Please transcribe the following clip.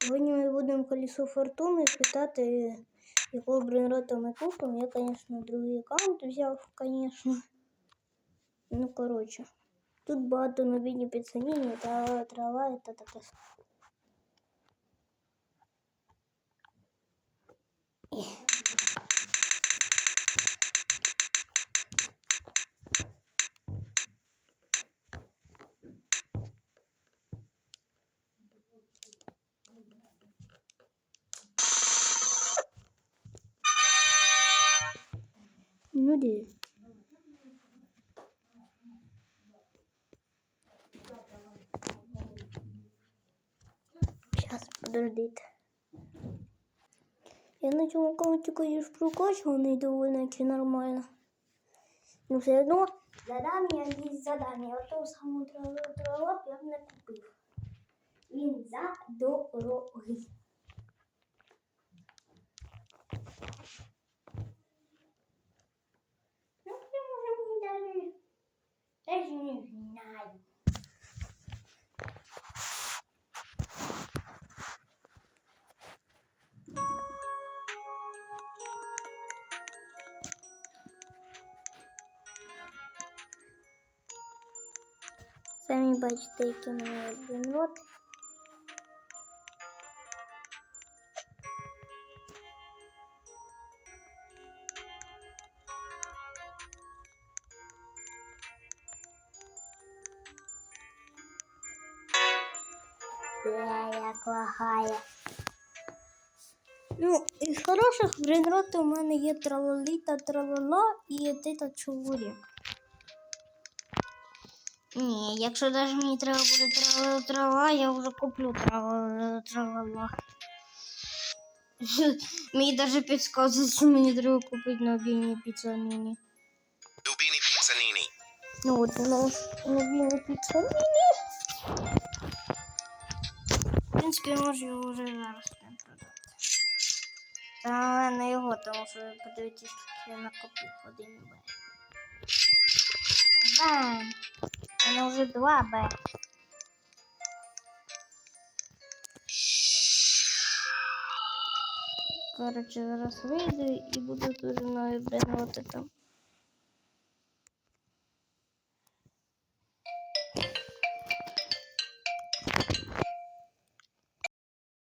Сьогодні ми будемо колесо фортуни питати, якого брейнрота ми купимо. Я, звісно, другий аккаунт взяв, звісно. Ну, коротше. Тут багато новинні підсаніння та трава та таке. Де? Сейчас, подождите. Я на цьому аккаунті, конечно, прокачуваний довольно таки нормально. Ну, все одно задання є задання. Трава- трава б я б не купив. Він задорогий. Ну, Самі бачите, які мене блінроти. Бля, як. Ну, із хороших брейнротів у мене є тралалі та тралала і тита чоловік. Ні, якщо навіть мені треба буде трава, трава я вже куплю трава, тралала. Мені навіть підказують, що мені треба купити нові піцаніні. Nubini Pizzanini. Ну от нас нові піцаніні. В принципі, можу його вже зараз прям продати. Та не його, тому що подивіться, скільки я накопив один Б. Бам! У мене вже два Б. Коротше, зараз вийду і буду на бренувати там.